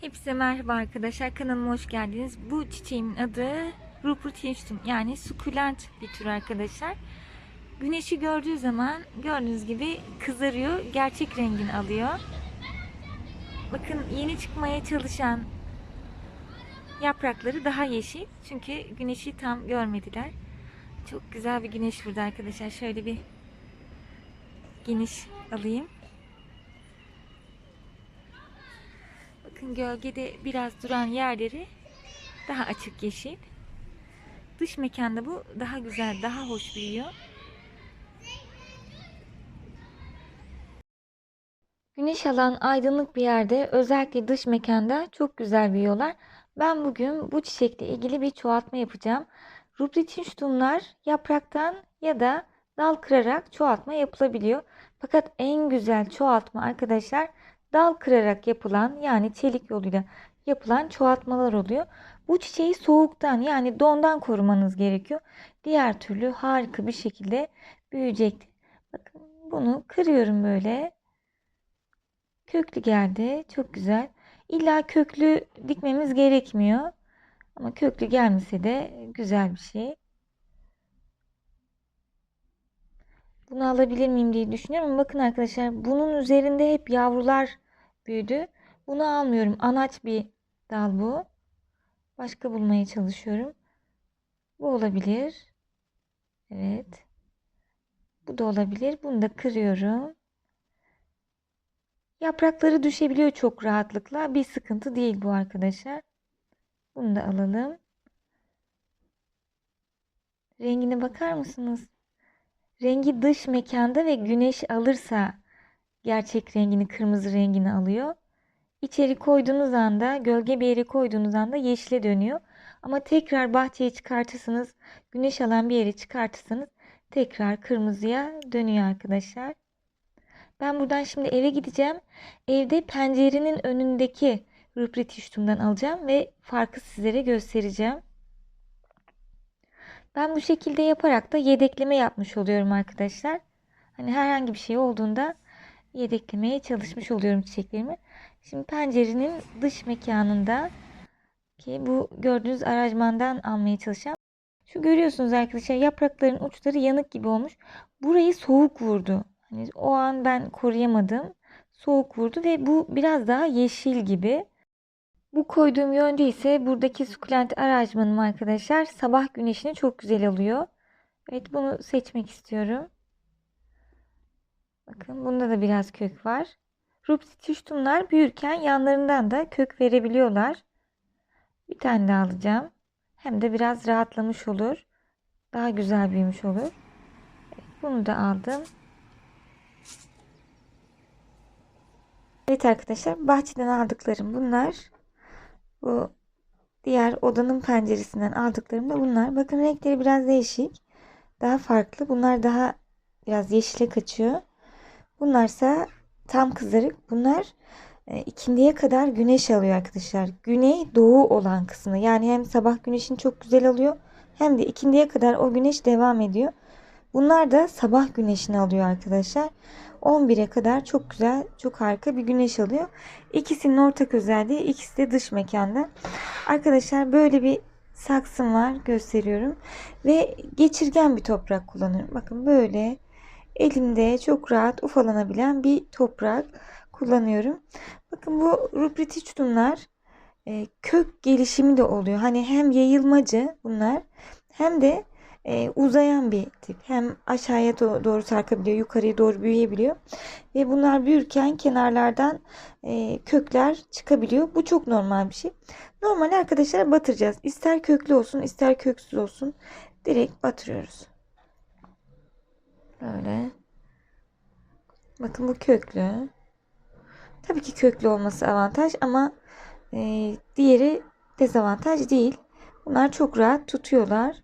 Hepsi merhaba arkadaşlar. Kanalıma hoş geldiniz. Bu çiçeğimin adı Rupertinsum yani sukulent bir tür arkadaşlar. Güneşi gördüğü zaman gördüğünüz gibi kızarıyor. Gerçek rengini alıyor. Bakın yeni çıkmaya çalışan yaprakları daha yeşil. Çünkü güneşi tam görmediler. Çok güzel bir güneş burada arkadaşlar. Şöyle bir geniş alayım. Bakın gölgede biraz duran yerleri daha açık yeşil. Dış mekanda bu daha güzel, daha hoş büyüyor. Güneş alan aydınlık bir yerde özellikle dış mekanda çok güzel büyüyorlar. Ben bugün bu çiçekle ilgili bir çoğaltma yapacağım. Rubritinstümler yapraktan ya da dal kırarak çoğaltma yapılabiliyor. Fakat en güzel çoğaltma arkadaşlar dal kırarak yapılan yani çelik yoluyla yapılan çoğaltmalar oluyor. Bu çiçeği soğuktan yani dondan korumanız gerekiyor. Diğer türlü harika bir şekilde büyüyecektir. Bakın bunu kırıyorum böyle. Köklü geldi. Çok güzel. İlla köklü dikmemiz gerekmiyor. Ama köklü gelmese de güzel bir şey. Bunu alabilir miyim diye düşünüyorum. Bakın arkadaşlar bunun üzerinde hep yavrular büyüdü. Bunu almıyorum. Anaç bir dal bu. Başka bulmaya çalışıyorum. Bu olabilir. Evet. Bu da olabilir. Bunu da kırıyorum. Yaprakları düşebiliyor çok rahatlıkla. Bir sıkıntı değil bu arkadaşlar. Bunu da alalım. Rengine bakar mısınız? Rengi dış mekanda ve güneş alırsa gerçek rengini, kırmızı rengini alıyor. İçeri koyduğunuz anda, gölge bir yere koyduğunuz anda yeşile dönüyor. Ama tekrar bahçeye çıkartırsanız, güneş alan bir yere çıkartırsanız tekrar kırmızıya dönüyor arkadaşlar. Ben buradan şimdi eve gideceğim. Evde pencerenin önündeki rüpretiştumdan alacağım ve farkı sizlere göstereceğim. Ben bu şekilde yaparak da yedekleme yapmış oluyorum arkadaşlar. Hani herhangi bir şey olduğunda yedeklemeye çalışmış oluyorum çiçeklerimi. Şimdi pencerenin dış mekanında ki bu gördüğünüz aracmandan almaya çalışacağım. Şu görüyorsunuz arkadaşlar yaprakların uçları yanık gibi olmuş. Burayı soğuk vurdu. Hani o an ben koruyamadım. Soğuk vurdu ve bu biraz daha yeşil gibi. Bu koyduğum yönde ise buradaki sukulent aracmanım arkadaşlar sabah güneşini çok güzel alıyor. Evet bunu seçmek istiyorum. Bakın bunda da biraz kök var. Rupsitüştumlar büyürken yanlarından da kök verebiliyorlar. Bir tane daha alacağım. Hem de biraz rahatlamış olur. Daha güzel büyümüş olur. Bunu da aldım. Evet arkadaşlar bahçeden aldıklarım bunlar. Bu diğer odanın penceresinden aldıklarım da bunlar. Bakın renkleri biraz değişik. Daha farklı. Bunlar daha biraz yeşile kaçıyor. Bunlarsa tam kızarık. Bunlar e, ikindiye kadar güneş alıyor arkadaşlar. Güney doğu olan kısmı. Yani hem sabah güneşini çok güzel alıyor. Hem de ikindiye kadar o güneş devam ediyor. Bunlar da sabah güneşini alıyor arkadaşlar. 11'e kadar çok güzel, çok harika bir güneş alıyor. İkisinin ortak özelliği ikisi de dış mekanda. Arkadaşlar böyle bir saksım var gösteriyorum. Ve geçirgen bir toprak kullanıyorum. Bakın böyle elimde çok rahat ufalanabilen bir toprak kullanıyorum. Bakın bu rubritiçtumlar e, kök gelişimi de oluyor. Hani hem yayılmacı bunlar hem de e, uzayan bir tip. Hem aşağıya doğru sarkabiliyor, yukarıya doğru büyüyebiliyor. Ve bunlar büyürken kenarlardan e, kökler çıkabiliyor. Bu çok normal bir şey. Normal arkadaşlar batıracağız. İster köklü olsun, ister köksüz olsun. Direkt batırıyoruz. Böyle. Bakın bu köklü. Tabii ki köklü olması avantaj ama e, diğeri dezavantaj değil. Bunlar çok rahat tutuyorlar.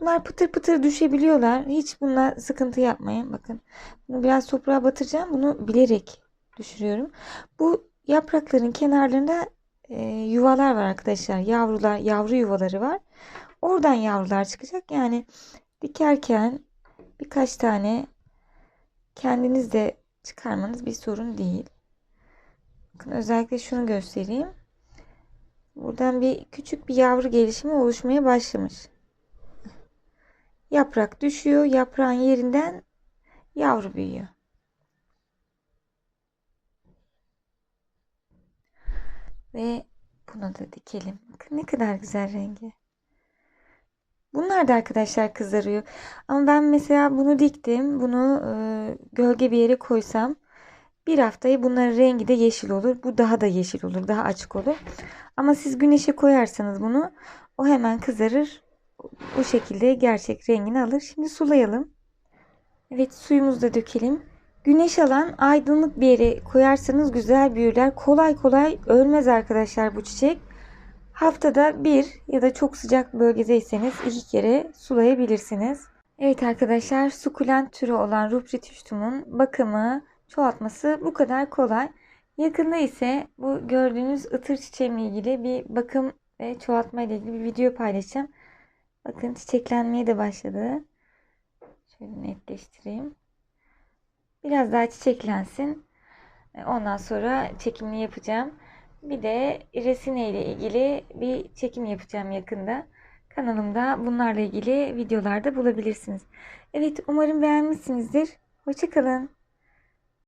Bunlar pıtır pıtır düşebiliyorlar. Hiç bunlar sıkıntı yapmayın. Bakın bunu biraz toprağa batıracağım. Bunu bilerek düşürüyorum. Bu yaprakların kenarlarında e, yuvalar var arkadaşlar. Yavrular, yavru yuvaları var. Oradan yavrular çıkacak. Yani dikerken birkaç tane kendiniz de çıkarmanız bir sorun değil. Bakın özellikle şunu göstereyim. Buradan bir küçük bir yavru gelişimi oluşmaya başlamış. Yaprak düşüyor. Yaprağın yerinden yavru büyüyor. Ve bunu da dikelim. Bakın ne kadar güzel rengi. Bunlar da arkadaşlar kızarıyor. Ama ben mesela bunu diktim. Bunu e, gölge bir yere koysam bir haftayı bunların rengi de yeşil olur. Bu daha da yeşil olur. Daha açık olur. Ama siz güneşe koyarsanız bunu o hemen kızarır. Bu şekilde gerçek rengini alır. Şimdi sulayalım. Evet suyumuzu da dökelim. Güneş alan aydınlık bir yere koyarsanız güzel büyürler. Kolay kolay ölmez arkadaşlar bu çiçek. Haftada bir ya da çok sıcak bölgedeyseniz iki kere sulayabilirsiniz. Evet arkadaşlar sukulent türü olan Rubritüstum'un bakımı, çoğaltması bu kadar kolay. Yakında ise bu gördüğünüz ıtır çiçeğimle ilgili bir bakım ve çoğaltma ile ilgili bir video paylaşacağım. Bakın çiçeklenmeye de başladı. Şöyle netleştireyim. Biraz daha çiçeklensin. Ondan sonra çekimini yapacağım. Bir de resine ile ilgili bir çekim yapacağım yakında. Kanalımda bunlarla ilgili videolarda bulabilirsiniz. Evet umarım beğenmişsinizdir. Hoşçakalın.